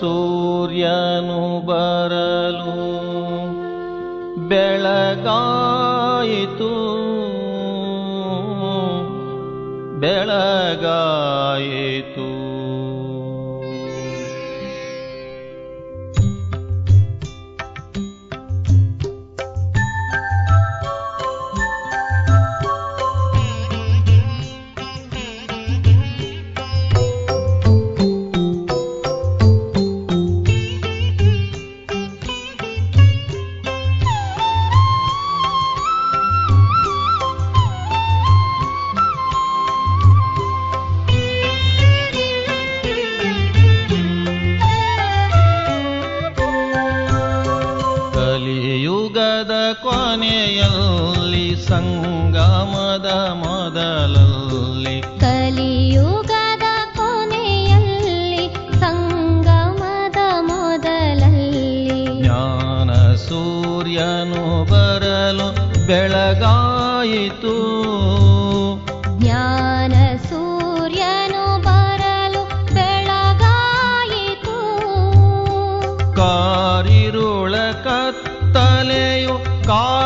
ಸೂರ್ಯನು ಬರಲು ಬೆಳಗಾಯಿತು. ಬೆಳಗಾಯಿತು. ಸೂರ್ಯನು ಬರಲು ಬೆಳಗಾಯಿತು. ಜ್ಞಾನ ಸೂರ್ಯನು ಬರಲು ಬೆಳಗಾಯಿತು. ಕಾರಿರುಳ ಕತ್ತಲೆಯು ಕಾ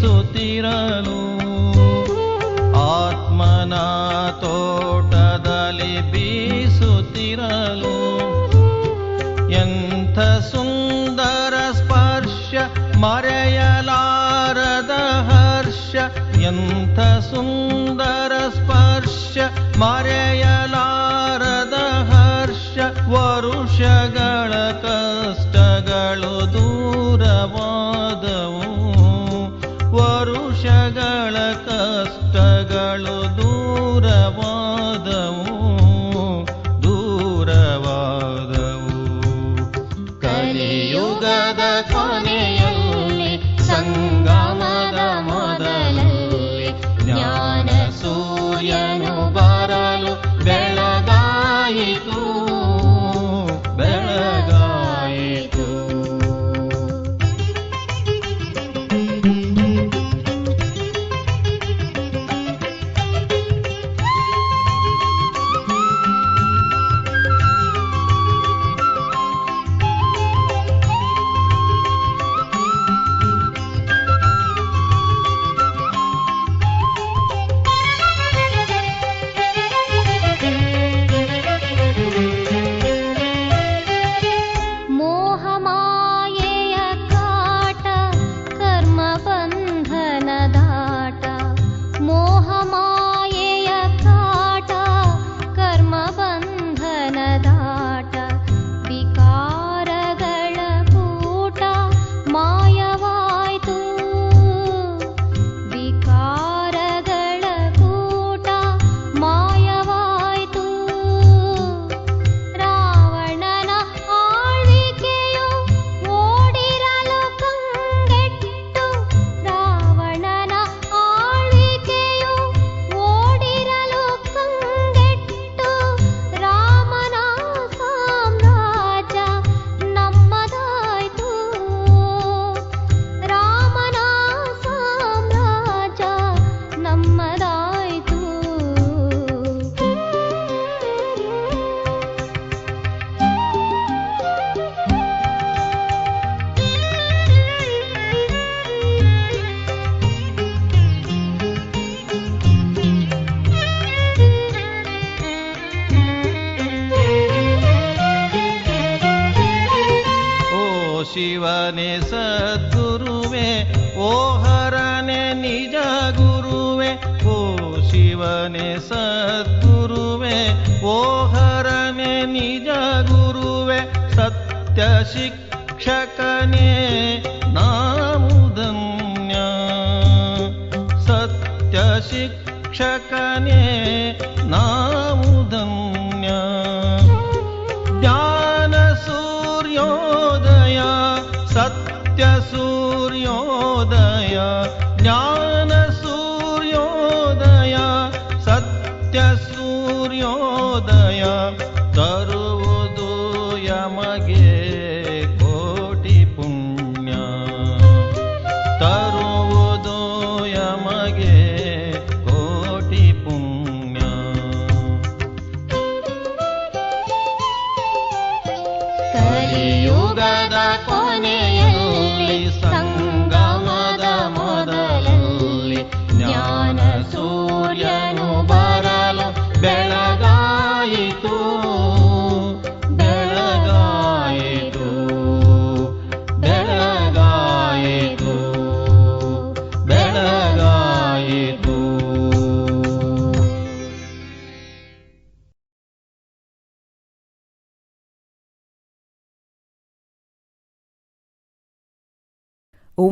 ಸುತಿರಲು. ಆತ್ಮನ ತೋಟದಲ್ಲಿ ಬೀಸುತ್ತಿರಲು. ಎಂಥ ಸುಂದರ ಸ್ಪರ್ಶ ಮರೆಯಲಾರದ ಹರ್ಷ. ಎಂಥ ಸುಂದರ ಸ್ಪರ್ಶ ಮರೆಯಲಾರದ ಹರ್ಷ. ವರುಷಗ ओहरणे निज गुरुवे ओ शिवने सद्गुरु ओहरणे निज गुरुवे सत्य शिक्षकने नामुद्या सत्य शिक्षकने ना toda da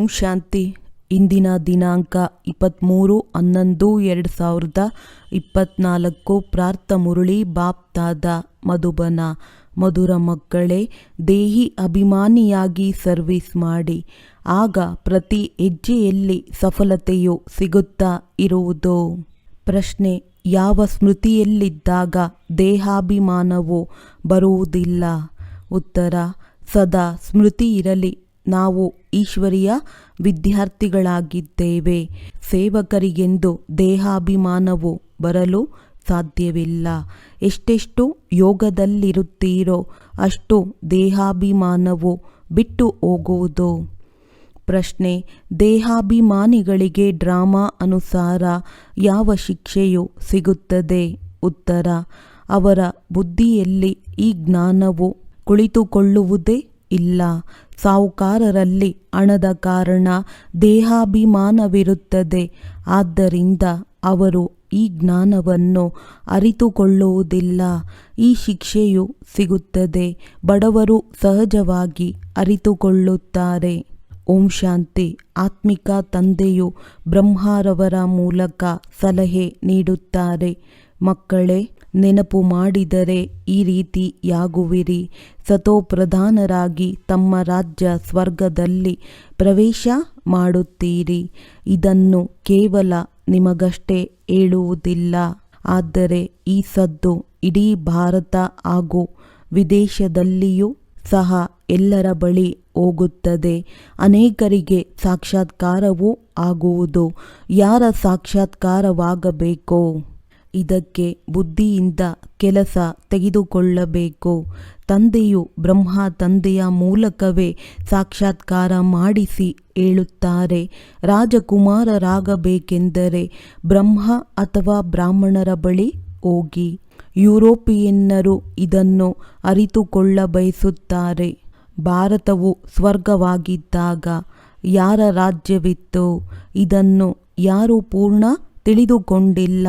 ಶಾಂತಿ. ಇಂದಿನ ದಿನಾಂಕ ಇಪ್ಪತ್ತ್ಮೂರು ಹನ್ನೊಂದು ಎರಡು ಸಾವಿರದ ಇಪ್ಪತ್ತ್ನಾಲ್ಕು ಪ್ರಾರ್ಥ ಮುರಳಿ ಬಾಪ್ತಾದ ಮಧುಬನ. ಮಧುರ ಮಕ್ಕಳೇ, ದೇಹಿ ಅಭಿಮಾನಿಯಾಗಿ ಸರ್ವಿಸ್ ಮಾಡಿ. ಆಗ ಪ್ರತಿ ಹೆಜ್ಜೆಯಲ್ಲಿ ಸಫಲತೆಯು ಸಿಗುತ್ತಾ ಇರುವುದು. ಪ್ರಶ್ನೆ, ಯಾವ ಸ್ಮೃತಿಯಲ್ಲಿದ್ದಾಗ ದೇಹಾಭಿಮಾನವು ಬರುವುದಿಲ್ಲ? ಉತ್ತರ, ಸದಾ ಸ್ಮೃತಿ ಇರಲಿ. ನಾವು ಈಶ್ವರಿಯ ವಿದ್ಯಾರ್ಥಿಗಳಾಗಿದ್ದೇವೆ. ಸೇವಕರಿಗೆಂದು ದೇಹಾಭಿಮಾನವು ಬರಲು ಸಾಧ್ಯವಿಲ್ಲ. ಎಷ್ಟೆಷ್ಟು ಯೋಗದಲ್ಲಿರುತ್ತೀರೋ ಅಷ್ಟು ದೇಹಾಭಿಮಾನವು ಬಿಟ್ಟು ಹೋಗುವುದು. ಪ್ರಶ್ನೆ, ದೇಹಾಭಿಮಾನಿಗಳಿಗೆ ಡ್ರಾಮಾ ಅನುಸಾರ ಯಾವ ಶಿಕ್ಷೆಯು ಸಿಗುತ್ತದೆ? ಉತ್ತರ, ಅವರ ಬುದ್ಧಿಯಲ್ಲಿ ಈ ಜ್ಞಾನವು ಕುಳಿತುಕೊಳ್ಳುವುದೇ ಇಲ್ಲ. ಸಾಹುಕಾರರಲ್ಲಿ ಹಣದ ಕಾರಣ ದೇಹಾಭಿಮಾನವಿರುತ್ತದೆ. ಆದ್ದರಿಂದ ಅವರು ಈ ಜ್ಞಾನವನ್ನು ಅರಿತುಕೊಳ್ಳುವುದಿಲ್ಲ. ಈ ಶಿಕ್ಷೆಯು ಸಿಗುತ್ತದೆ. ಬಡವರು ಸಹಜವಾಗಿ ಅರಿತುಕೊಳ್ಳುತ್ತಾರೆ. ಓಂ ಶಾಂತಿ. ಆತ್ಮಿಕ ತಂದೆಯು ಬ್ರಹ್ಮಾರವರ ಮೂಲಕ ಸಲಹೆ ನೀಡುತ್ತಾರೆ. ಮಕ್ಕಳೇ ನೆನಪು ಮಾಡಿದರೆ ಈ ರೀತಿಯಾಗುವಿರಿ ಸತೋಪ್ರಧಾನರಾಗಿ ತಮ್ಮ ರಾಜ್ಯ ಸ್ವರ್ಗದಲ್ಲಿ ಪ್ರವೇಶ ಮಾಡುತ್ತೀರಿ. ಇದನ್ನು ಕೇವಲ ನಿಮಗಷ್ಟೇ ಹೇಳುವುದಿಲ್ಲ. ಆದರೆ ಈ ಸದ್ದು ಇಡೀ ಭಾರತ ಹಾಗೂ ವಿದೇಶದಲ್ಲಿಯೂ ಸಹ ಎಲ್ಲರ ಬಳಿ ಹೋಗುತ್ತದೆ. ಅನೇಕರಿಗೆ ಸಾಕ್ಷಾತ್ಕಾರವೂ ಆಗುವುದು. ಯಾರ ಸಾಕ್ಷಾತ್ಕಾರವಾಗಬೇಕೋ? ಇದಕ್ಕೆ ಬುದ್ಧಿಯಿಂದ ಕೆಲಸ ತೆಗೆದುಕೊಳ್ಳಬೇಕು. ತಂದೆಯು ಬ್ರಹ್ಮ ತಂದೆಯ ಮೂಲಕವೇ ಸಾಕ್ಷಾತ್ಕಾರ ಮಾಡಿಸಿ ಹೇಳುತ್ತಾರೆ. ರಾಜಕುಮಾರರಾಗಬೇಕೆಂದರೆ ಬ್ರಹ್ಮ ಅಥವಾ ಬ್ರಾಹ್ಮಣರ ಬಳಿ ಹೋಗಿ ಯುರೋಪಿಯನ್ನರು ಇದನ್ನು ಅರಿತುಕೊಳ್ಳ ಬಯಸುತ್ತಾರೆ. ಭಾರತವು ಸ್ವರ್ಗವಾಗಿದ್ದಾಗ ಯಾರ ರಾಜ್ಯವಿತ್ತು? ಇದನ್ನು ಯಾರು ಪೂರ್ಣ ತಿಳಿದುಕೊಂಡಿಲ್ಲ.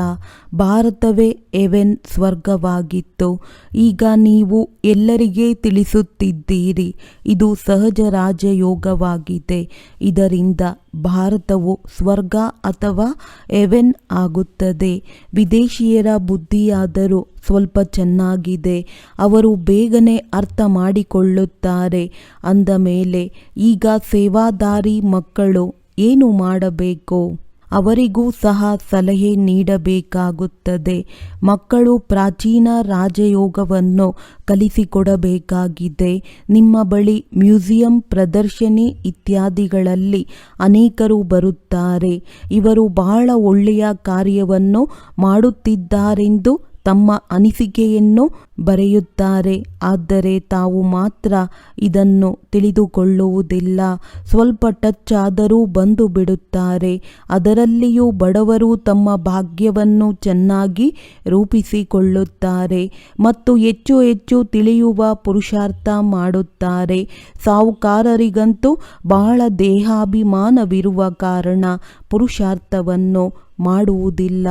ಭಾರತವೇ ಎವೆನ್ ಸ್ವರ್ಗವಾಗಿತ್ತು. ಈಗ ನೀವು ಎಲ್ಲರಿಗೆ ತಿಳಿಸುತ್ತಿದ್ದೀರಿ. ಇದು ಸಹಜ ರಾಜಯೋಗವಾಗಿದೆ. ಇದರಿಂದ ಭಾರತವು ಸ್ವರ್ಗ ಅಥವಾ ಎವೆನ್ ಆಗುತ್ತದೆ. ವಿದೇಶಿಯರ ಬುದ್ಧಿಯಾದರೂ ಸ್ವಲ್ಪ ಚೆನ್ನಾಗಿದೆ. ಅವರು ಬೇಗನೆ ಅರ್ಥ ಮಾಡಿಕೊಳ್ಳುತ್ತಾರೆ. ಅಂದ ಮೇಲೆ, ಈಗ ಸೇವಾದಾರಿ ಮಕ್ಕಳು ಏನು ಮಾಡಬೇಕು? ಅವರಿಗೂ ಸಹ ಸಲಹೆ ನೀಡಬೇಕಾಗುತ್ತದೆ. ಮಕ್ಕಳು ಪ್ರಾಚೀನ ರಾಜಯೋಗವನ್ನು ಕಲಿಸಿಕೊಡಬೇಕಾಗಿದೆ. ನಿಮ್ಮ ಬಳಿ ಮ್ಯೂಸಿಯಂ ಪ್ರದರ್ಶನಿ ಇತ್ಯಾದಿಗಳಲ್ಲಿ ಅನೇಕರು ಬರುತ್ತಾರೆ. ಇವರು ಬಹಳ ಒಳ್ಳೆಯ ಕಾರ್ಯವನ್ನು ಮಾಡುತ್ತಿದ್ದಾರೆಂದು ತಮ್ಮ ಅನಿಸಿಕೆಯನ್ನು ಬರೆಯುತ್ತಾರೆ. ಆದರೆ ತಾವು ಮಾತ್ರ ಇದನ್ನು ತಿಳಿದುಕೊಳ್ಳುವುದಿಲ್ಲ. ಸ್ವಲ್ಪ ಟಚ್ ಆದರೂ ಬಂದು ಬಿಡುತ್ತಾರೆ. ಅದರಲ್ಲಿಯೂ ಬಡವರು ತಮ್ಮ ಭಾಗ್ಯವನ್ನು ಚೆನ್ನಾಗಿ ರೂಪಿಸಿಕೊಳ್ಳುತ್ತಾರೆ ಮತ್ತು ಹೆಚ್ಚು ಹೆಚ್ಚು ತಿಳಿಯುವ ಪುರುಷಾರ್ಥ ಮಾಡುತ್ತಾರೆ. ಸಾಹುಕಾರರಿಗಂತೂ ಬಹಳ ದೇಹಾಭಿಮಾನವಿರುವ ಕಾರಣ ಪುರುಷಾರ್ಥವನ್ನು ಮಾಡುವುದಿಲ್ಲ.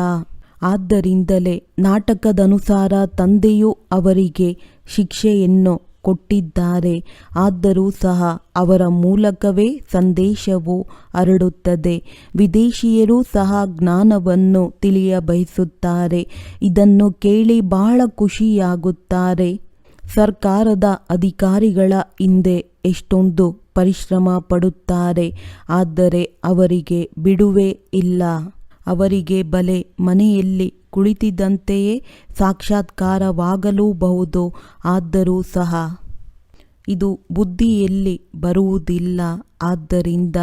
ಆದ್ದರಿಂದಲೇ ನಾಟಕದನುಸಾರ ತಂದೆಯು ಅವರಿಗೆ ಶಿಕ್ಷೆಯನ್ನು ಕೊಟ್ಟಿದ್ದಾರೆ. ಆದರೂ ಸಹ ಅವರ ಮೂಲಕವೇ ಸಂದೇಶವು ಹರಡುತ್ತದೆ. ವಿದೇಶಿಯರು ಸಹ ಜ್ಞಾನವನ್ನು ತಿಳಿಯ ಬಯಸುತ್ತಾರೆ ಇದನ್ನು ಕೇಳಿ ಬಹಳ ಖುಷಿಯಾಗುತ್ತಾರೆ. ಸರ್ಕಾರದ ಅಧಿಕಾರಿಗಳ ಹಿಂದೆ ಎಷ್ಟೊಂದು ಪರಿಶ್ರಮ ಪಡುತ್ತಾರೆ. ಆದರೆ ಅವರಿಗೆ ಬಿಡುವೆ ಇಲ್ಲ. ಅವರಿಗೆ ಬಲೆ ಮನೆಯಲ್ಲಿ ಕುಳಿತಿದ್ದಂತೆಯೇ ಸಾಕ್ಷಾತ್ಕಾರವಾಗಲೂಬಹುದು. ಆದರೂ ಸಹ ಇದು ಬುದ್ಧಿಯಲ್ಲಿ ಬರುವುದಿಲ್ಲ. ಆದ್ದರಿಂದ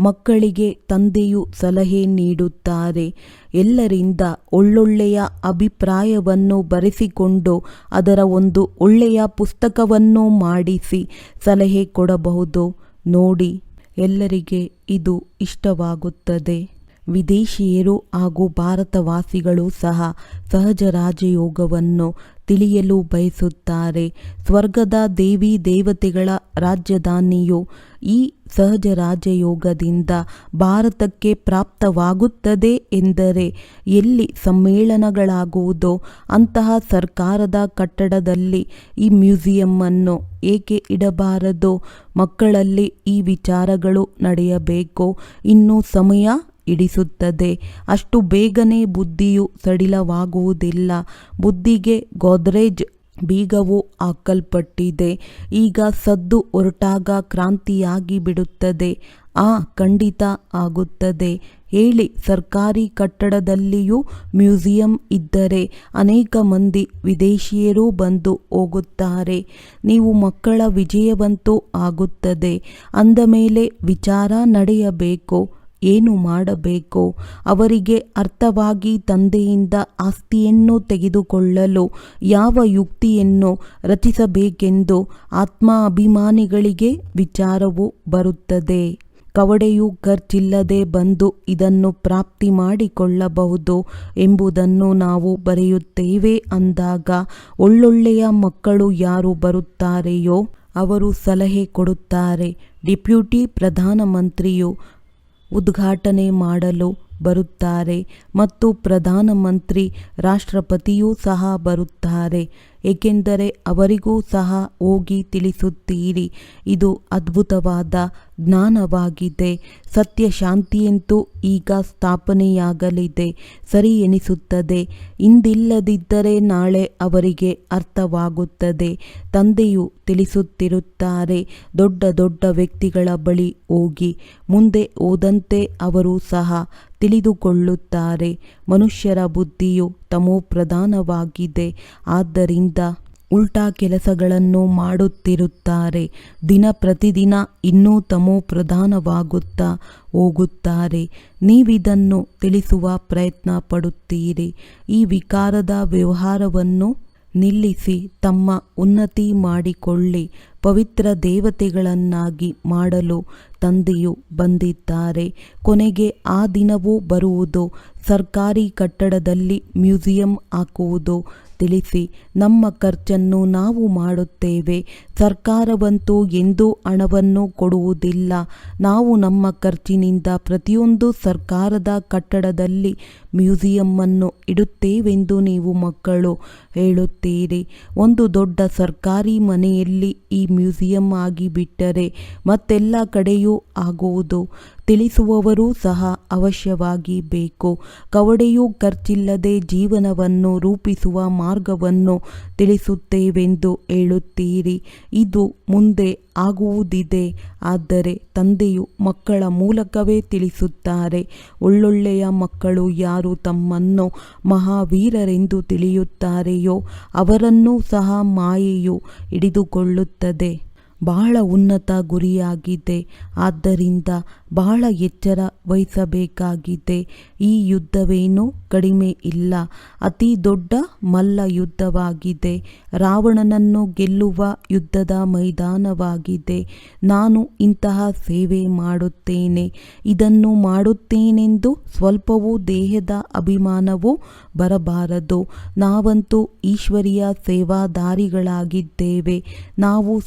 ಮಕ್ಕಳಿಗೆ ತಂದೆಯು ಸಲಹೆ ನೀಡುತ್ತಾರೆ. ಎಲ್ಲರಿಂದ ಒಳ್ಳೊಳ್ಳೆಯ ಅಭಿಪ್ರಾಯವನ್ನು ಬರೆಸಿಕೊಂಡು ಅದರ ಒಂದು ಒಳ್ಳೆಯ ಪುಸ್ತಕವನ್ನು ಮಾಡಿಸಿ ಸಲಹೆ ಕೊಡಬಹುದು. ನೋಡಿ, ಎಲ್ಲರಿಗೆ ಇದು ಇಷ್ಟವಾಗುತ್ತದೆ. ವಿದೇಶಿಯರು ಹಾಗೂ ಭಾರತವಾಸಿಗಳು ಸಹ ಸಹಜ ರಾಜಯೋಗವನ್ನು ತಿಳಿಯಲು ಬಯಸುತ್ತಾರೆ. ಸ್ವರ್ಗದ ದೇವಿ ದೇವತೆಗಳ ರಾಜಧಾನಿಯು ಈ ಸಹಜ ರಾಜಯೋಗದಿಂದ ಭಾರತಕ್ಕೆ ಪ್ರಾಪ್ತವಾಗುತ್ತದೆ ಎಂದರೆ ಎಲ್ಲಿ ಸಮ್ಮೇಳನಗಳಾಗುವುದೋ ಅಂತಹ ಸರ್ಕಾರದ ಕಟ್ಟಡದಲ್ಲಿ ಈ ಮ್ಯೂಸಿಯಮ್ಮನ್ನು ಏಕೆ ಇಡಬಾರದು? ಮಕ್ಕಳಲ್ಲಿ ಈ ವಿಚಾರಗಳು ನಡೆಯಬೇಕು. ಇನ್ನೂ ಸಮಯ ಇಡಿಸುತ್ತದೆ ಅಷ್ಟು ಬೇಗನೆ ಬುದ್ಧಿಯು ಸಡಿಲವಾಗುವುದಿಲ್ಲ. ಬುದ್ಧಿಗೆ ಗೋದ್ರೇಜ್ ಬೀಗವು ಹಾಕಲ್ಪಟ್ಟಿದೆ. ಈಗ ಸದ್ದು ಹೊರಟಾಗ ಕ್ರಾಂತಿಯಾಗಿ ಬಿಡುತ್ತದೆ. ಆ ಖಂಡಿತ ಆಗುತ್ತದೆ. ಹೇಳಿ, ಸರ್ಕಾರಿ ಕಟ್ಟಡದಲ್ಲಿಯೂ ಮ್ಯೂಸಿಯಂ ಇದ್ದರೆ ಅನೇಕ ಮಂದಿ ವಿದೇಶಿಯರು ಬಂದು ಹೋಗುತ್ತಾರೆ. ನೀವು ಮಕ್ಕಳ ವಿಜಯವಂತೂ ಆಗುತ್ತದೆ. ಅಂದ ಮೇಲೆ ವಿಚಾರ ನಡೆಯಬೇಕು. ಏನು ಮಾಡಬೇಕು ಅವರಿಗೆ ಅರ್ಥವಾಗಿ ತಂದೆಯಿಂದ ಆಸ್ತಿಯನ್ನು ತೆಗೆದುಕೊಳ್ಳಲು ಯಾವ ಯುಕ್ತಿಯನ್ನು ರಚಿಸಬೇಕೆಂದು ಆತ್ಮ ಅಭಿಮಾನಿಗಳಿಗೆ ವಿಚಾರವು ಬರುತ್ತದೆ. ಕವಡೆಯು ಖರ್ಚಿಲ್ಲದೆ ಬಂದು ಇದನ್ನು ಪ್ರಾಪ್ತಿ ಮಾಡಿಕೊಳ್ಳಬಹುದು ಎಂಬುದನ್ನು ನಾವು ಬರೆಯುತ್ತೇವೆ ಅಂದಾಗ ಒಳ್ಳೊಳ್ಳೆಯ ಮಕ್ಕಳು ಯಾರು ಬರುತ್ತಾರೆಯೋ ಅವರು ಸಲಹೆ ಕೊಡುತ್ತಾರೆ. ಡೆಪ್ಯೂಟಿ ಪ್ರಧಾನಮಂತ್ರಿಯು ಉದ್ಘಾಟನೆ ಮಾಡಲು ಬರುತ್ತಾರೆ ಮತ್ತು ಪ್ರಧಾನಮಂತ್ರಿ ರಾಷ್ಟ್ರಪತಿಯೂ ಸಹ ಬರುತ್ತಾರೆ. ಏಕೆಂದರೆ ಅವರಿಗೂ ಸಹ ಹೋಗಿ ತಿಳಿಸುತ್ತೀರಿ. ಇದು ಅದ್ಭುತವಾದ ಜ್ಞಾನವಾಗಿದೆ. ಸತ್ಯ ಶಾಂತಿಯಂತೂ ಈಗ ಸ್ಥಾಪನೆಯಾಗಲಿದೆ. ಸರಿ ಎನಿಸುತ್ತದೆ. ಇಂದಿಲ್ಲದಿದ್ದರೆ ನಾಳೆ ಅವರಿಗೆ ಅರ್ಥವಾಗುತ್ತದೆ. ತಂದೆಯು ತಿಳಿಸುತ್ತಿರುತ್ತಾರೆ, ದೊಡ್ಡ ದೊಡ್ಡ ವ್ಯಕ್ತಿಗಳ ಬಳಿ ಹೋಗಿ. ಮುಂದೆ ಹೋದಂತೆ ಅವರು ಸಹ ತಿಳಿದುಕೊಳ್ಳುತ್ತಾರೆ. ಮನುಷ್ಯರ ಬುದ್ಧಿಯು ತಮೋಪ್ರಧಾನವಾಗಿದೆ ಆದ್ದರಿಂದ ಉಲ್ಟಾ ಕೆಲಸಗಳನ್ನು ಮಾಡುತ್ತಿರುತ್ತಾರೆ. ದಿನ ಪ್ರತಿದಿನ ಇನ್ನೂ ತಮೋಪ್ರಧಾನವಾಗುತ್ತಾ ಹೋಗುತ್ತಾರೆ. ನೀವಿದನ್ನು ತಿಳಿಸುವ ಪ್ರಯತ್ನ ಪಡುತ್ತೀರಿ ಈ ವಿಕಾರದ ವ್ಯವಹಾರವನ್ನು ನಿಲ್ಲಿಸಿ ತಮ್ಮ ಉನ್ನತಿ ಮಾಡಿಕೊಳ್ಳಿ, ಪವಿತ್ರ ದೇವತೆಗಳನ್ನಾಗಿ ಮಾಡಲು ತಂದೆಯು ಬಂದಿದ್ದಾರೆ. ಕೊನೆಗೆ ಆ ದಿನವೂ ಬರುವುದು, ಸರ್ಕಾರಿ ಕಟ್ಟಡದಲ್ಲಿ ಮ್ಯೂಸಿಯಂ ಹಾಕುವುದು ತಿಳಿಸಿ, ನಮ್ಮ ಖರ್ಚನ್ನು ನಾವು ಮಾಡುತ್ತೇವೆ. ಸರ್ಕಾರವಂತೂ ಎಂದೂ ಹಣವನ್ನು ಕೊಡುವುದಿಲ್ಲ. ನಾವು ನಮ್ಮ ಖರ್ಚಿನಿಂದ ಪ್ರತಿಯೊಂದು ಸರ್ಕಾರದ ಕಟ್ಟಡದಲ್ಲಿ ಮ್ಯೂಸಿಯಮ್ಮನ್ನು ಇಡುತ್ತೇವೆಂದು ನೀವು ಮಕ್ಕಳು ಹೇಳುತ್ತೀರಿ. ಒಂದು ದೊಡ್ಡ ಸರ್ಕಾರಿ ಮನೆಯಲ್ಲಿ ಈ ಮ್ಯೂಸಿಯಂ ಆಗಿಬಿಟ್ಟರೆ ಮತ್ತೆಲ್ಲ ಕಡೆಯೂ ಆಗುವುದು. ತಿಳಿಸುವವರೂ ಸಹ ಅವಶ್ಯವಾಗಿ ಬೇಕು. ಕವಡೆಯೂ ಖರ್ಚಿಲ್ಲದೆ ಜೀವನವನ್ನು ರೂಪಿಸುವ ಮಾರ್ಗವನ್ನು ತಿಳಿಸುತ್ತೇವೆಂದು ಹೇಳುತ್ತೀರಿ. ಇದು ಮುಂದೆ ಆಗುವುದಿದೆ. ಆದರೆ ತಂದೆಯು ಮಕ್ಕಳ ಮೂಲಕವೇ ತಿಳಿಸುತ್ತಾರೆ. ಒಳ್ಳೊಳ್ಳೆಯ ಮಕ್ಕಳು ಯಾರು ತಮ್ಮನ್ನು ಮಹಾವೀರರೆಂದು ತಿಳಿಯುತ್ತಾರೆಯೋ ಅವರನ್ನೂ ಸಹ ಮಾಯೆಯು ಹಿಡಿದುಕೊಳ್ಳುತ್ತದೆ. ಬಹಳ ಉನ್ನತ ಗುರಿಯಾಗಿದೆ. ಆದ್ದರಿಂದ ಬಹಳ ಎಚ್ಚರ ವಹಿಸಬೇಕಾಗಿದೆ. ಈ ಯುದ್ಧವೇನೂ ಕಡಿಮೆ ಇಲ್ಲ. ಅತಿ ದೊಡ್ಡ ಮಲ್ಲ ಯುದ್ಧವಾಗಿದೆ. ರಾವಣನನ್ನು ಗೆಲ್ಲುವ ಯುದ್ಧದ ಮೈದಾನವಾಗಿದೆ. ನಾನು ಇಂತಹ ಸೇವೆ ಮಾಡುತ್ತೇನೆ. ಇದನ್ನು ಮಾಡುತ್ತೇನೆಂದು ಸ್ವಲ್ಪವೂ ದೇಹದ ಅಭಿಮಾನವೂ ಬರಬಾರದು. ನಾವಂತೂ ಈಶ್ವರಿಯ ಸೇವಾದಾರಿಗಳಾಗಿದ್ದೇವೆ. ನಾವು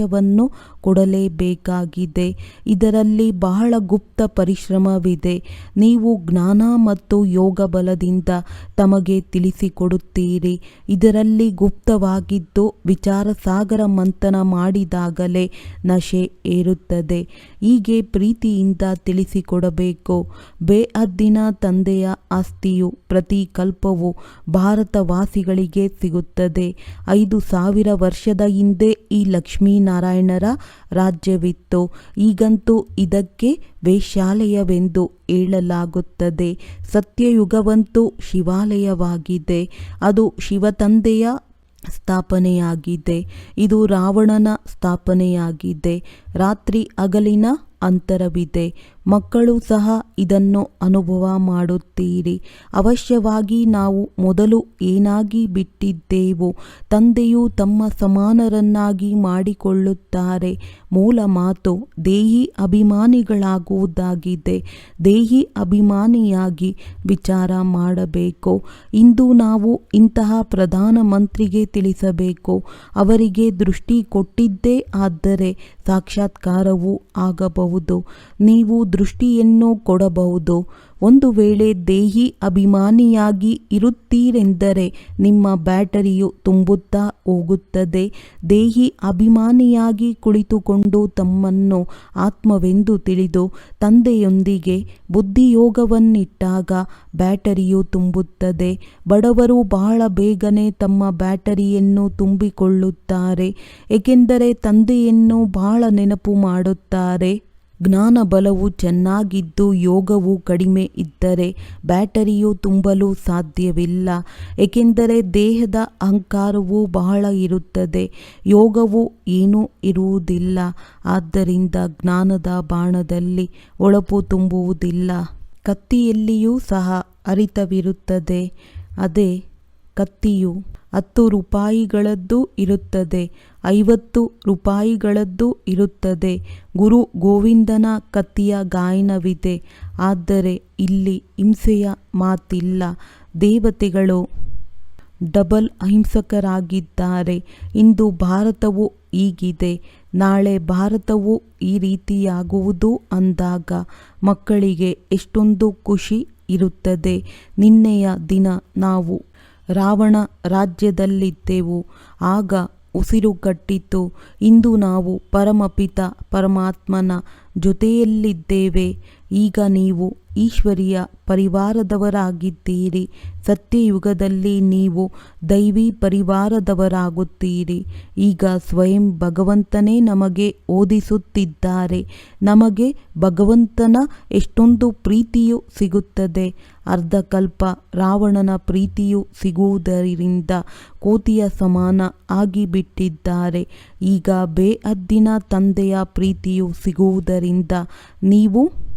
ಸಂದೇಶವನ್ನು ಕೊಡಲೇಬೇಕಾಗಿದೆ. ಇದರಲ್ಲಿ ಬಹಳ ಗುಪ್ತ ಪರಿಶ್ರಮವಿದೆ. ನೀವು ಜ್ಞಾನ ಮತ್ತು ಯೋಗ ಬಲದಿಂದ ತಮಗೆ ತಿಳಿಸಿಕೊಡುತ್ತೀರಿ. ಇದರಲ್ಲಿ ಗುಪ್ತವಾಗಿದ್ದು ವಿಚಾರ ಸಾಗರ ಮಂಥನ ಮಾಡಿದಾಗಲೇ ನಶೆ ಏರುತ್ತದೆ. ಹೀಗೆ ಪ್ರೀತಿಯಿಂದ ತಿಳಿಸಿಕೊಡಬೇಕು. ಬೇಅದ್ದಿನ ತಂದೆಯ ಆಸ್ತಿಯು ಪ್ರತಿ ಕಲ್ಪವು ಭಾರತವಾಸಿಗಳಿಗೆ ಸಿಗುತ್ತದೆ. ಐದು ಸಾವಿರ ವರ್ಷದ ಹಿಂದೆ ಈ ಲಕ್ಷ್ಮೀನಾರಾಯಣರ ರಾಜ್ಯವಿತ್ತು. ಈಗಂತೂ ಇದಕ್ಕೆ ವೇಶ್ಯಾಲಯವೆಂದು ಹೇಳಲಾಗುತ್ತದೆ. ಸತ್ಯಯುಗವಂತೂ ಶಿವಾಲಯವಾಗಿದೆ. ಅದು ಶಿವತಂದೆಯ ಸ್ಥಾಪನೆಯಾಗಿದೆ. ಇದು ರಾವಣನ ಸ್ಥಾಪನೆಯಾಗಿದೆ. ರಾತ್ರಿ ಹಗಲಿನ ಅಂತರವಿದೆ. ಮಕ್ಕಳು ಸಹ ಇದನ್ನು ಅನುಭವ ಮಾಡುತ್ತೀರಿ. ಅವಶ್ಯವಾಗಿ ನಾವು ಮೊದಲು ಏನಾಗಿ ಬಿಟ್ಟಿದ್ದೇವೋ ತಂದೆಯು ತಮ್ಮ ಸಮಾನರನ್ನಾಗಿ ಮಾಡಿಕೊಳ್ಳುತ್ತಾರೆ. ಮೂಲ ಮಾತು, ದೇಹಿ ಅಭಿಮಾನಿಗಳಾಗುವುದಾಗಿದೆ. ದೇಹಿ ಅಭಿಮಾನಿಯಾಗಿ ವಿಚಾರ ಮಾಡಬೇಕು. ಇಂದು ನಾವು ಇಂತಹ ಪ್ರಧಾನಮಂತ್ರಿಗೆ ತಿಳಿಸಬೇಕು. ಅವರಿಗೆ ದೃಷ್ಟಿ ಕೊಟ್ಟಿದ್ದೇ ಆದರೆ ಸಾಕ್ಷಾತ್ಕಾರವೂ ಆಗಬಹುದು. ನೀವು ದೃಷ್ಟಿಯನ್ನು ಕೊಡಬಹುದು. ಒಂದು ವೇಳೆ ದೇಹಿ ಅಭಿಮಾನಿಯಾಗಿ ಇರುತ್ತೀರೆಂದರೆ ನಿಮ್ಮ ಬ್ಯಾಟರಿಯು ತುಂಬುತ್ತಾ ಹೋಗುತ್ತದೆ. ದೇಹಿ ಅಭಿಮಾನಿಯಾಗಿ ಕುಳಿತುಕೊಂಡು ತಮ್ಮನ್ನು ಆತ್ಮವೆಂದು ತಿಳಿದು ತಂದೆಯೊಂದಿಗೆ ಬುದ್ಧಿಯೋಗವನ್ನಿಟ್ಟಾಗ ಬ್ಯಾಟರಿಯು ತುಂಬುತ್ತದೆ. ಬಡವರು ಬಹಳ ಬೇಗನೆ ತಮ್ಮ ಬ್ಯಾಟರಿಯನ್ನು ತುಂಬಿಕೊಳ್ಳುತ್ತಾರೆ. ಏಕೆಂದರೆ ತಂದೆಯನ್ನು ಬಹಳ ನೆನಪು ಮಾಡುತ್ತಾರೆ. ಜ್ಞಾನ ಬಲವು ಚೆನ್ನಾಗಿದ್ದು ಯೋಗವು ಕಡಿಮೆ ಇದ್ದರೆ ಬ್ಯಾಟರಿಯು ತುಂಬಲು ಸಾಧ್ಯವಿಲ್ಲ. ಏಕೆಂದರೆ ದೇಹದ ಅಹಂಕಾರವು ಬಹಳ ಇರುತ್ತದೆ. ಯೋಗವು ಏನೂ ಇರುವುದಿಲ್ಲ. ಆದ್ದರಿಂದ ಜ್ಞಾನದ ಬಾಣದಲ್ಲಿ ಒಳಪು ತುಂಬುವುದಿಲ್ಲ. ಕತ್ತಿಯಲ್ಲಿಯೂ ಸಹ ಅರಿತವಿರುತ್ತದೆ. ಅದೇ ಕತ್ತಿಯು ಹತ್ತು ರೂಪಾಯಿಗಳದ್ದು ಇರುತ್ತದೆ. ಐವತ್ತು ರೂಪಾಯಿಗಳದ್ದು ಇರುತ್ತದೆ. ಗುರು ಗೋವಿಂದನ ಕತ್ತಿಯ ಗಾಯನವಿದೆ. ಆದರೆ ಇಲ್ಲಿ ಹಿಂಸೆಯ ಮಾತಿಲ್ಲ. ದೇವತೆಗಳು ಡಬಲ್ ಅಹಿಂಸಕರಾಗಿದ್ದಾರೆ. ಇಂದು ಭಾರತವು ಹೀಗಿದೆ. ನಾಳೆ ಭಾರತವು ಈ ರೀತಿಯಾಗುವುದು ಅಂದಾಗ ಮಕ್ಕಳಿಗೆ ಎಷ್ಟೊಂದು ಖುಷಿ ಇರುತ್ತದೆ. ನಿನ್ನೆಯ ದಿನ ನಾವು ರಾವಣ ರಾಜ್ಯದಲ್ಲಿದ್ದೆವು. ಆಗ ಉಸಿರುಗಟ್ಟಿತು. ಇಂದು ನಾವು ಪರಮಪಿತ ಪರಮಾತ್ಮನ ಜೊತೆಯಲ್ಲಿದ್ದೇವೆ. ಈಗ ನೀವು ಈಶ್ವರಿಯ ಪರಿವಾರದವರಾಗಿದ್ದೀರಿ. ಸತ್ಯಯುಗದಲ್ಲಿ ನೀವು ದೈವಿ ಪರಿವಾರದವರಾಗುತ್ತೀರಿ. ಈಗ ಸ್ವಯಂ ಭಗವಂತನೇ ನಮಗೆ ಓದಿಸುತ್ತಿದ್ದಾರೆ. ನಮಗೆ ಭಗವಂತನ ಎಷ್ಟೊಂದು ಪ್ರೀತಿಯು ಸಿಗುತ್ತದೆ. ಅರ್ಧಕಲ್ಪ ರಾವಣನ ಪ್ರೀತಿಯು ಸಿಗುವುದರಿಂದ ಕೋತಿಯ ಸಮಾನ ಆಗಿಬಿಟ್ಟಿದ್ದಾರೆ. ಈಗ ಬೇಅದ್ದಿನ ತಂದೆಯ ಪ್ರೀತಿಯು ಸಿಗುವುದರಿಂದ ನೀವು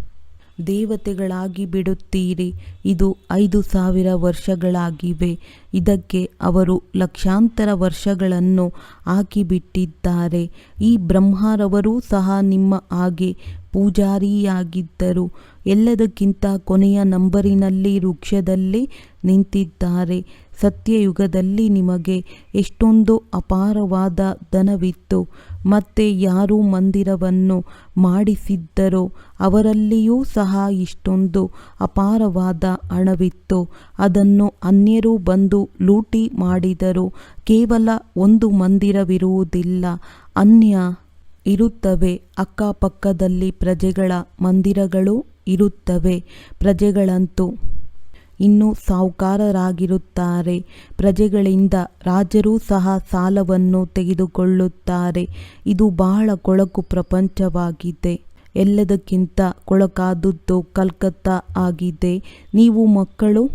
ದೇವತೆಗಳಾಗಿ ಬಿಡುತ್ತೀರಿ. ಇದು ಐದು ಸಾವಿರ ವರ್ಷಗಳಾಗಿವೆ. ಇದಕ್ಕೆ ಅವರು ಲಕ್ಷಾಂತರ ವರ್ಷಗಳನ್ನು ಹಾಕಿಬಿಟ್ಟಿದ್ದಾರೆ. ಈ ಬ್ರಹ್ಮರವರು ಸಹ ನಿಮ್ಮ ಹಾಗೆ ಪೂಜಾರಿಯಾಗಿದ್ದರು. ಎಲ್ಲದಕ್ಕಿಂತ ಕೊನೆಯ ನಂಬರಿನಲ್ಲಿ ವೃಕ್ಷದಲ್ಲಿ ನಿಂತಿದ್ದಾರೆ. ಸತ್ಯಯುಗದಲ್ಲಿ ನಿಮಗೆ ಎಷ್ಟೊಂದು ಅಪಾರವಾದ ಧನವಿತ್ತು. ಮತ್ತೆ ಯಾರು ಮಂದಿರವನ್ನು ಮಾಡಿಸಿದ್ದರೋ ಅವರಲ್ಲಿಯೂ ಸಹ ಇಷ್ಟೊಂದು ಅಪಾರವಾದ ಹಣವಿತ್ತು. ಅದನ್ನು ಅನ್ಯರು ಬಂದು ಲೂಟಿ ಮಾಡಿದರು ಕೇವಲ ಒಂದು ಮಂದಿರವಿರುವುದಿಲ್ಲ. ಅನ್ಯ ಇರುತ್ತವೆ, ಅಕ್ಕಪಕ್ಕದಲ್ಲಿ ಪ್ರಜೆಗಳ ಮಂದಿರಗಳು ಇರುತ್ತವೆ. ಪ್ರಜೆಗಳಂತೂ ಇನ್ನೂ ಸಾಹುಕಾರರಾಗಿರುತ್ತಾರೆ. ಪ್ರಜೆಗಳಿಂದ ರಾಜರೂ ಸಹ ಸಾಲವನ್ನು ತೆಗೆದುಕೊಳ್ಳುತ್ತಾರೆ. ಇದು ಬಹಳ ಕೊಳಕು ಪ್ರಪಂಚವಾಗಿದೆ. ಎಲ್ಲದಕ್ಕಿಂತ ಕೊಳಕಾದದ್ದು ಕಲ್ಕತ್ತಾ ಆಗಿದೆ. ನೀವು ಮಕ್ಕಳು,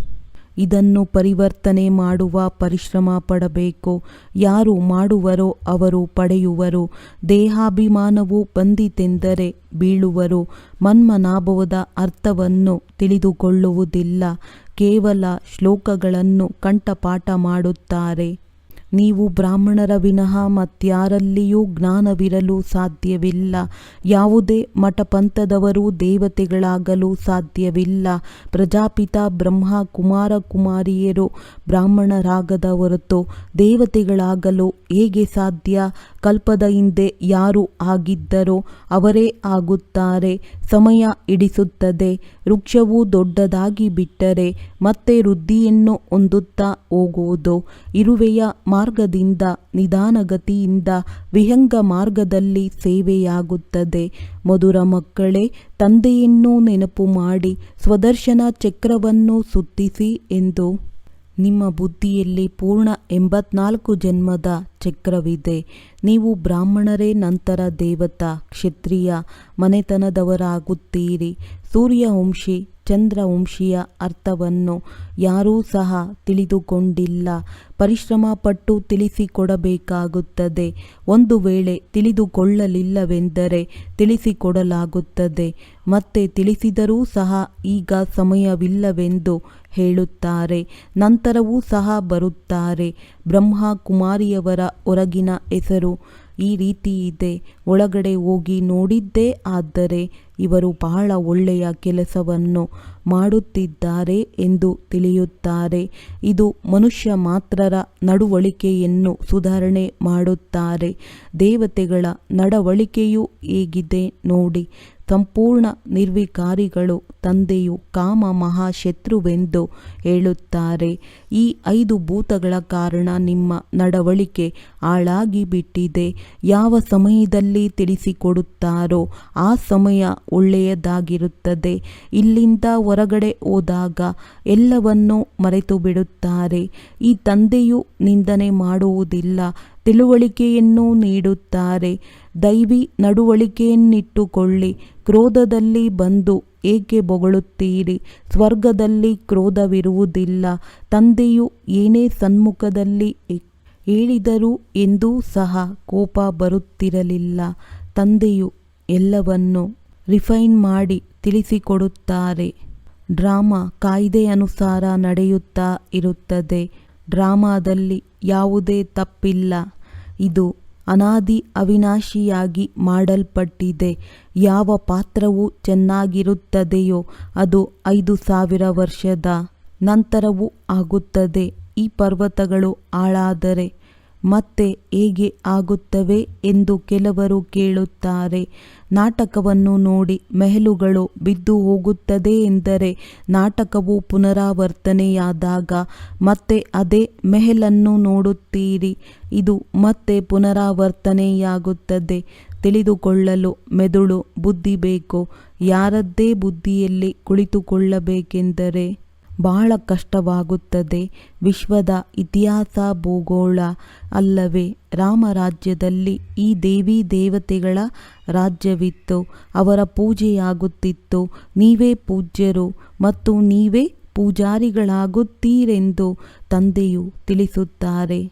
ಇದನ್ನು ಪರಿವರ್ತನೆ ಮಾಡುವ ಪರಿಶ್ರಮ ಪಡಬೇಕು. ಯಾರು ಮಾಡುವರೋ ಅವರು ಪಡೆಯುವರು. ದೇಹಾಭಿಮಾನವು ಬಂದಿತೆಂದರೆ ಬೀಳುವರು. ಮನ್ಮನಾಭವದ ಅರ್ಥವನ್ನು ತಿಳಿದುಕೊಳ್ಳುವುದಿಲ್ಲ. ಕೇವಲ ಶ್ಲೋಕಗಳನ್ನು ಕಂಠಪಾಠ ಮಾಡುತ್ತಾರೆ. ನೀವು ಬ್ರಾಹ್ಮಣರ ವಿನಃ ಮತ್ಯಾರಲ್ಲಿಯೂ ಜ್ಞಾನವಿರಲು ಸಾಧ್ಯವಿಲ್ಲ. ಯಾವುದೇ ಮಠಪಂಥದವರು ದೇವತೆಗಳಾಗಲು ಸಾಧ್ಯವಿಲ್ಲ. ಪ್ರಜಾಪಿತ ಬ್ರಹ್ಮ ಕುಮಾರ ಕುಮಾರಿಯರು ಬ್ರಾಹ್ಮಣರಾಗದ ಹೊರತು ದೇವತೆಗಳಾಗಲು ಹೇಗೆ ಸಾಧ್ಯ? ಕಲ್ಪದ ಹಿಂದೆ ಯಾರು ಆಗಿದ್ದರೋ ಅವರೇ ಆಗುತ್ತಾರೆ. ಸಮಯ ಇಡಿಸುತ್ತದೆ ವೃಕ್ಷವು ದೊಡ್ಡದಾಗಿ ಬಿಟ್ಟರೆ ಮತ್ತೆ ವೃದ್ಧಿಯನ್ನು ಹೊಂದುತ್ತಾ ಹೋಗುವುದು. ಇರುವೆಯ ಮಾರ್ಗದಿಂದ, ನಿಧಾನಗತಿಯಿಂದ, ವಿಹಂಗ ಮಾರ್ಗದಲ್ಲಿ ಸೇವೆಯಾಗುತ್ತದೆ. ಮಧುರ ಮಕ್ಕಳೇ, ತಂದೆಯನ್ನು ನೆನಪು ಮಾಡಿ, ಸ್ವದರ್ಶನ ಚಕ್ರವನ್ನು ಸುತ್ತಿಸಿ ಎಂದು ನಿಮ್ಮ ಬುದ್ಧಿಯಲ್ಲಿ ಪೂರ್ಣ ಎಂಬತ್ನಾಲ್ಕು ಜನ್ಮದ ಚಕ್ರವಿದೆ. ನೀವು ಬ್ರಾಹ್ಮಣರೇ ನಂತರ ದೇವತಾ ಕ್ಷತ್ರಿಯ ಮನೆತನದವರಾಗುತ್ತೀರಿ. ಸೂರ್ಯವಂಶಿ ಚಂದ್ರವಂಶಿಯ ಅರ್ಥವನ್ನು ಯಾರೂ ಸಹ ತಿಳಿದುಕೊಂಡಿಲ್ಲ. ಪರಿಶ್ರಮ ಪಟ್ಟು ತಿಳಿಸಿಕೊಡಬೇಕಾಗುತ್ತದೆ. ಒಂದು ವೇಳೆ ತಿಳಿದುಕೊಳ್ಳಲಿಲ್ಲವೆಂದರೆ ತಿಳಿಸಿಕೊಡಲಾಗುತ್ತದೆ. ಮತ್ತೆ ತಿಳಿಸಿದರೂ ಸಹ ಈಗ ಸಮಯವಿಲ್ಲವೆಂದು ಹೇಳುತ್ತಾರೆ. ನಂತರವೂ ಸಹ ಬರುತ್ತಾರೆ. ಬ್ರಹ್ಮ ಕುಮಾರಿಯವರ ಹೊರಗಿನ ಹೆಸರು ಈ ರೀತಿ ಇದೆ. ಒಳಗಡೆ ಹೋಗಿ ನೋಡಿದ್ದೇ ಆದರೆ ಇವರು ಬಹಳ ಒಳ್ಳೆಯ ಕೆಲಸವನ್ನು ಮಾಡುತ್ತಿದ್ದಾರೆ ಎಂದು ತಿಳಿಯುತ್ತಾರೆ. ಇದು ಮನುಷ್ಯ ಮಾತ್ರರ ನಡವಳಿಕೆಯನ್ನು ಸುಧಾರಣೆ ಮಾಡುತ್ತಾರೆ. ದೇವತೆಗಳ ನಡವಳಿಕೆಯು ಹೇಗಿದೆ ನೋಡಿ. ಸಂಪೂರ್ಣ ನಿರ್ವಿಕಾರಿಗಳು ತಂದೆಯು ಕಾಮ ಮಹಾಶತ್ರುವೆಂದು ಹೇಳುತ್ತಾರೆ. ಈ ಐದು ಭೂತಗಳ ಕಾರಣ ನಿಮ್ಮ ನಡವಳಿಕೆ ಹಾಳಾಗಿ ಬಿಟ್ಟಿದೆ. ಯಾವ ಸಮಯದಲ್ಲಿ ತಿಳಿಸಿಕೊಡುತ್ತಾರೋ ಆ ಸಮಯ ಒಳ್ಳೆಯದಾಗಿರುತ್ತದೆ. ಇಲ್ಲಿಂದ ಹೊರಗಡೆ ಹೋದಾಗ ಎಲ್ಲವನ್ನೂ ಮರೆತು ಬಿಡುತ್ತಾರೆ ಈ ತಂದೆಯು ನಿಂದನೆ ಮಾಡುವುದಿಲ್ಲ, ತಿಳುವಳಿಕೆಯನ್ನು ನೀಡುತ್ತಾರೆ. ದೈವಿ ನಡುವಳಿಕೆಯನ್ನಿಟ್ಟುಕೊಳ್ಳಿ ಕ್ರೋಧದಲ್ಲಿ ಬಂದು ಏಕೆ ಬೊಗಳುತ್ತೀರಿ? ಸ್ವರ್ಗದಲ್ಲಿ ಕ್ರೋಧವಿರುವುದಿಲ್ಲ. ತಂದೆಯು ಏನೇ ಸನ್ಮುಖದಲ್ಲಿ ಹೇಳಿದರು ಎಂದೂ ಸಹ ಕೋಪ ಬರುತ್ತಿರಲಿಲ್ಲ. ತಂದೆಯು ಎಲ್ಲವನ್ನು ರಿಫೈನ್ ಮಾಡಿ ತಿಳಿಸಿಕೊಡುತ್ತಾರೆ. ಡ್ರಾಮಾ ಕಾಯ್ದೆ ಅನುಸಾರ ನಡೆಯುತ್ತಾ ಇರುತ್ತದೆ. ಡ್ರಾಮಾದಲ್ಲಿ ಯಾವುದೇ ತಪ್ಪಿಲ್ಲ. ಇದು ಅನಾದಿ ಅವಿನಾಶಿಯಾಗಿ ಮಾಡಲ್ಪಟ್ಟಿದೆ. ಯಾವ ಪಾತ್ರವು ಚೆನ್ನಾಗಿರುತ್ತದೆಯೋ ಅದು ಐದು ಸಾವಿರ ವರ್ಷದ ನಂತರವೂ ಆಗುತ್ತದೆ. ಈ ಪರ್ವತಗಳು ಹಾಳಾದರೆ ಮತ್ತೆ ಹೇಗೆ ಆಗುತ್ತವೆ ಎಂದು ಕೆಲವರು ಕೇಳುತ್ತಾರೆ. ನಾಟಕವನ್ನು ನೋಡಿ ಮೆಹಲುಗಳು ಬಿದ್ದು ಹೋಗುತ್ತದೆ ಎಂದರೆ ನಾಟಕವು ಪುನರಾವರ್ತನೆಯಾದಾಗ ಮತ್ತೆ ಅದೇ ಮೆಹಲನ್ನು ನೋಡುತ್ತೀರಿ. ಇದು ಮತ್ತೆ ಪುನರಾವರ್ತನೆಯಾಗುತ್ತದೆ. ತಿಳಿದುಕೊಳ್ಳಲು ಮೆದುಳು ಬುದ್ಧಿ ಬೇಕು. ಯಾರದ್ದೇ ಬುದ್ಧಿಯಲ್ಲಿ ಕುಳಿತುಕೊಳ್ಳಬೇಕೆಂದರೆ ಬಹಳ ಕಷ್ಟವಾಗುತ್ತದೆ. ವಿಶ್ವದ ಇತಿಹಾಸ ಭೂಗೋಳ ಅಲ್ಲವೇ ರಾಮರಾಜ್ಯದಲ್ಲಿ ಈ ದೇವಿ ದೇವತೆಗಳ ರಾಜ್ಯವಿತ್ತು. ಅವರ ಪೂಜೆಯಾಗುತ್ತಿತ್ತು. ನೀವೇ ಪೂಜ್ಯರು ಮತ್ತು ನೀವೇ ಪೂಜಾರಿಗಳಾಗುತ್ತೀರೆಂದು ತಂದೆಯು ತಿಳಿಸುತ್ತಾರೆ.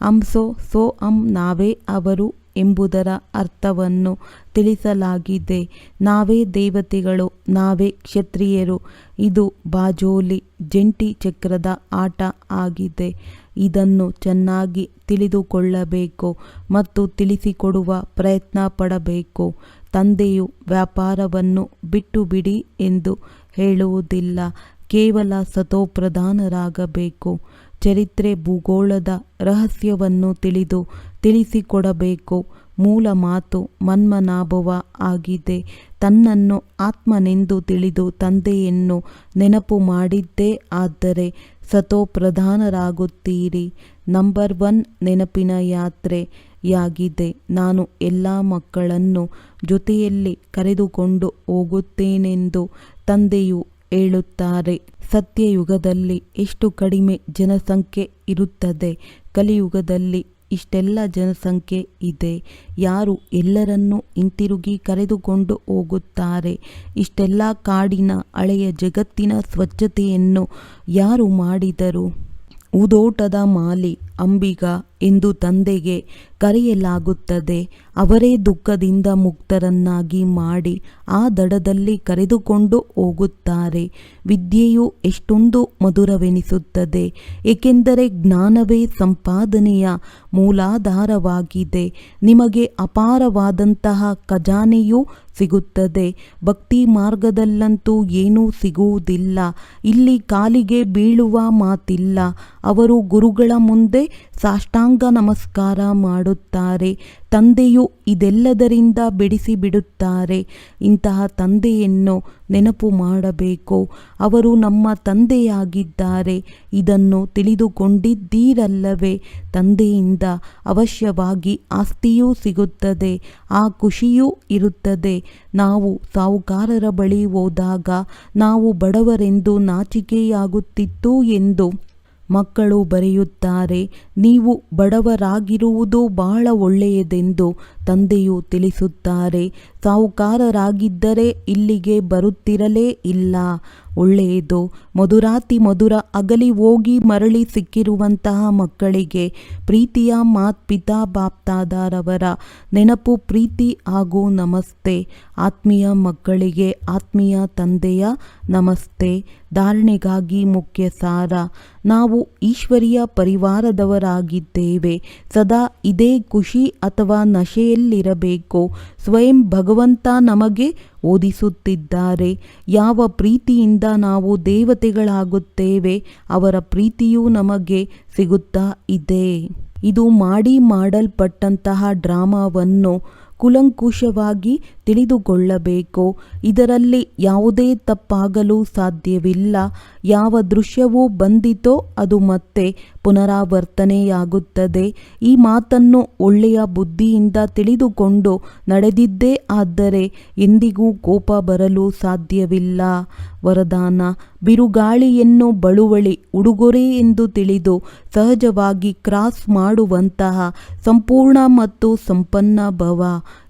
ಅಂಸೋ ಸೋ ಅಂ ನಾವೇ ಅವರು ಎಂಬುದರ ಅರ್ಥವನ್ನು ತಿಳಿಸಲಾಗಿದೆ. ನಾವೇ ದೇವತೆಗಳು, ನಾವೇ ಕ್ಷತ್ರಿಯರು. ಇದು ಬಾಜೋಲಿ ಜಂಟಿ ಚಕ್ರದ ಆಟ ಆಗಿದೆ. ಇದನ್ನು ಚೆನ್ನಾಗಿ ತಿಳಿದುಕೊಳ್ಳಬೇಕು ಮತ್ತು ತಿಳಿಸಿಕೊಡುವ ಪ್ರಯತ್ನ ಪಡಬೇಕು. ತಂದೆಯು ವ್ಯಾಪಾರವನ್ನು ಬಿಟ್ಟು ಬಿಡಿ ಎಂದು ಹೇಳುವುದಿಲ್ಲ. ಕೇವಲ ಸತೋಪ್ರಧಾನರಾಗಬೇಕು. ಚರಿತ್ರೆ ಭೂಗೋಳದ ರಹಸ್ಯವನ್ನು ತಿಳಿದು ತಿಳಿಸಿಕೊಡಬೇಕು. ಮೂಲ ಮಾತು ಮನ್ಮನಾಭವ ಆಗಿದೆ. ತನ್ನನ್ನು ಆತ್ಮನೆಂದು ತಿಳಿದು ತಂದೆಯನ್ನು ನೆನಪು ಮಾಡಿದ್ದೇ ಆದರೆ ಸತೋಪ್ರಧಾನರಾಗುತ್ತೀರಿ ನಂಬರ್ ಒನ್ ನೆನಪಿನ ಯಾತ್ರೆಯಾಗಿದೆ. ನಾನು ಎಲ್ಲ ಮಕ್ಕಳನ್ನು ಜೊತೆಯಲ್ಲಿ ಕರೆದುಕೊಂಡು ಹೋಗುತ್ತೇನೆಂದು ತಂದೆಯು ಹೇಳುತ್ತಾರೆ. ಸತ್ಯಯುಗದಲ್ಲಿ ಎಷ್ಟು ಕಡಿಮೆ ಜನಸಂಖ್ಯೆ ಇರುತ್ತದೆ. ಕಲಿಯುಗದಲ್ಲಿ ಇಷ್ಟೆಲ್ಲ ಜನಸಂಖ್ಯೆ ಇದೆ. ಯಾರು ಎಲ್ಲರನ್ನು ಹಿಂತಿರುಗಿ ಕರೆದುಕೊಂಡು ಹೋಗುತ್ತಾರೆ. ಇಷ್ಟೆಲ್ಲ ಕಾಡಿನ ಹಳೆಯ ಜಗತ್ತಿನ ಸ್ವಚ್ಛತೆಯನ್ನು ಯಾರು ಮಾಡಿದರು? ಉದೋಟದ ಮಾಲಿ ಅಂಬಿಗ ಎಂದು ತಂದೆಗೆ ಕರೆಯಲಾಗುತ್ತದೆ. ಅವರೇ ದುಃಖದಿಂದ ಮುಕ್ತರನ್ನಾಗಿ ಮಾಡಿ ಆ ದಡದಲ್ಲಿ ಕರೆದುಕೊಂಡು ಹೋಗುತ್ತಾರೆ. ವಿದ್ಯೆಯು ಎಷ್ಟೊಂದು ಮಧುರವೆನಿಸುತ್ತದೆ. ಏಕೆಂದರೆ ಜ್ಞಾನವೇ ಸಂಪಾದನೆಯ ಮೂಲಾಧಾರವಾಗಿದೆ. ನಿಮಗೆ ಅಪಾರವಾದಂತಹ ಖಜಾನೆಯೂ ಸಿಗುತ್ತದೆ. ಭಕ್ತಿ ಮಾರ್ಗದಲ್ಲಂತೂ ಏನೂ ಸಿಗುವುದಿಲ್ಲ. ಇಲ್ಲಿ ಕಾಲಿಗೆ ಬೀಳುವ ಮಾತಿಲ್ಲ. ಅವರು ಗುರುಗಳ ಮುಂದೆ ಸಾಷ್ಟಾಂಗ ನಮಸ್ಕಾರ ಮಾಡುತ್ತಾರೆ. ತಂದೆಯು ಇದೆಲ್ಲದರಿಂದ ಬಿಡಿಸಿ ಬಿಡುತ್ತಾರೆ ಇಂತಹ ತಂದೆಯನ್ನು ನೆನಪು ಮಾಡಬೇಕು. ಅವರು ನಮ್ಮ ತಂದೆಯಾಗಿದ್ದಾರೆ. ಇದನ್ನು ತಿಳಿದುಕೊಂಡಿದ್ದೀರಲ್ಲವೇ? ತಂದೆಯಿಂದ ಅವಶ್ಯವಾಗಿ ಆಸ್ತಿಯೂ ಸಿಗುತ್ತದೆ. ಆ ಖುಷಿಯೂ ಇರುತ್ತದೆ. ನಾವು ಸಾಹುಕಾರರ ಬಳಿ ಹೋದಾಗ ನಾವು ಬಡವರೆಂದು ನಾಚಿಕೆಯಾಗುತ್ತಿತ್ತು ಎಂದು ಮಕ್ಕಳು ಬರೆಯುತ್ತಾರೆ ನೀವು ಬಡವರಾಗಿರುವುದು ಬಹಳ ಒಳ್ಳೆಯದೆಂದು ತಂದೆಯು ತಿಳಿಸುತ್ತಾರೆ, ಸಾಹುಕಾರರಾಗಿದ್ದರೆ ಇಲ್ಲಿಗೆ ಬರುತ್ತಿರಲೇ ಇಲ್ಲ. ಒಳ್ಳೆಯದು, ಮಧುರಾತಿ ಮಧುರ ಅಗಲಿ ಹೋಗಿ ಮರಳಿ ಸಿಕ್ಕಿರುವಂತಹ ಮಕ್ಕಳಿಗೆ ಪ್ರೀತಿಯ ಮಾತ್ ಪಿತಾ ಬಾಪ್ತಾದಾರವರ ನೆನಪು ಪ್ರೀತಿ ಹಾಗೂ ನಮಸ್ತೆ. ಆತ್ಮೀಯ ಮಕ್ಕಳಿಗೆ ಆತ್ಮೀಯ ತಂದೆಯ ನಮಸ್ತೆ. ಧಾರಣೆಗಾಗಿ ಮುಖ್ಯ ಸಾರ, ನಾವು ಈಶ್ವರಿಯ ಪರಿವಾರದವರಾಗಿದ್ದೇವೆ. ಸದಾ ಇದೇ ಖುಷಿ ಅಥವಾ ನಶೆಯಲ್ಲಿರಬೇಕು ಸ್ವಯಂ ಭಗವಂತ ನಮಗೆ ಓದಿಸುತ್ತಿದ್ದಾರೆ. ಯಾವ ಪ್ರೀತಿಯಿಂದ ನಾವು ದೇವತೆಗಳಾಗುತ್ತೇವೆ, ಅವರ ಪ್ರೀತಿಯೂ ನಮಗೆ ಸಿಗುತ್ತಾ ಇದೆ. ಇದು ಮಾಡಿ ಮಾಡಲ್ಪಟ್ಟಂತಹ ಡ್ರಾಮಾವನ್ನು ಕುಲಂಕುಷವಾಗಿ ತಿಳಿದುಕೊಳ್ಳಬೇಕು. ಇದರಲ್ಲಿ ಯಾವುದೇ ತಪ್ಪಾಗಲು ಸಾಧ್ಯವಿಲ್ಲ. ಯಾವ ದೃಶ್ಯವೂ ಬಂದಿತೋ ಅದು ಮತ್ತೆ ಪುನರಾವರ್ತನೆಯಾಗುತ್ತದೆ. ಈ ಮಾತನ್ನು ಒಳ್ಳೆಯ ಬುದ್ಧಿಯಿಂದ ತಿಳಿದುಕೊಂಡು ನಡೆದಿದ್ದೇ ಆದರೆ ಎಂದಿಗೂ ಕೋಪ ಬರಲು ಸಾಧ್ಯವಿಲ್ಲ. ವರದಾನ, ಬಿರುಗಾಳಿಯನ್ನು ಬಳುವಳಿ, ಉಡುಗೊರೆ ಎಂದು ತಿಳಿದು ಸಹಜವಾಗಿ ಕ್ರಾಸ್ ಮಾಡುವಂತಹ ಸಂಪೂರ್ಣ ಮತ್ತು ಸಂಪನ್ನ ಭವ.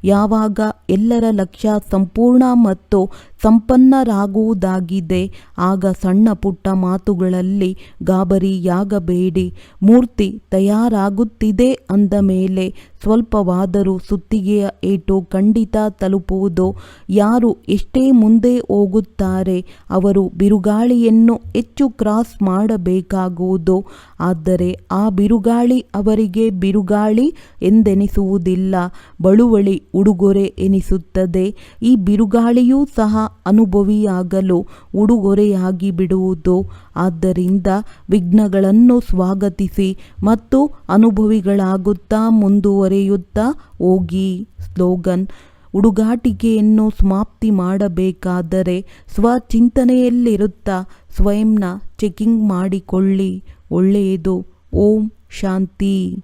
ಯಾವಾಗ ಎಲ್ಲರ ಲಕ್ಷ್ಯ ಸಂಪೂರ್ಣ ಮತ್ತು ಸಂಪನ್ನರಾಗುವುದಾಗಿದೆ. ಆಗ ಸಣ್ಣ ಪುಟ್ಟ ಮಾತುಗಳಲ್ಲಿ ಗಾಬರಿಯಾಗಬೇಡಿ ಮೂರ್ತಿ ತಯಾರಾಗುತ್ತಿದೆ ಅಂದ ಮೇಲೆ ಸ್ವಲ್ಪವಾದರೂ ಸುತ್ತಿಗೆಯ ಏಟು ಖಂಡಿತ ತಲುಪುವುದು. ಯಾರು ಎಷ್ಟೇ ಮುಂದೆ ಹೋಗುತ್ತಾರೆ, ಅವರು ಬಿರುಗಾಳಿಯನ್ನು ಹೆಚ್ಚು ಕ್ರಾಸ್ ಮಾಡಬೇಕಾಗುವುದು. ಆದರೆ ಆ ಬಿರುಗಾಳಿ ಅವರಿಗೆ ಬಿರುಗಾಳಿ ಎಂದೆನಿಸುವುದಿಲ್ಲ. ಬಳುವಳಿ ಉಡುಗೊರೆ ಎನಿಸುತ್ತದೆ. ಈ ಬಿರುಗಾಳಿಯೂ ಸಹ ಅನುಭವಿಯಾಗಲು ಉಡುಗೊರೆಯಾಗಿ ಬಿಡುವುದು. ಆದ್ದರಿಂದ ವಿಘ್ನಗಳನ್ನು ಸ್ವಾಗತಿಸಿ ಮತ್ತು ಅನುಭವಿಗಳಾಗುತ್ತಾ ಮುಂದುವರೆಯುತ್ತಾ ಹೋಗಿ. ಸ್ಲೋಗನ್ ಹುಡುಗಾಟಿಕೆಯನ್ನು ಸಮಾಪ್ತಿ ಮಾಡಬೇಕಾದರೆ ಸ್ವಚಿಂತನೆಯಲ್ಲಿರುತ್ತಾ ಸ್ವಯಂನ ಚೆಕಿಂಗ್ ಮಾಡಿಕೊಳ್ಳಿ. ಒಳ್ಳೆಯದು. ಓಂ ಶಾಂತಿ.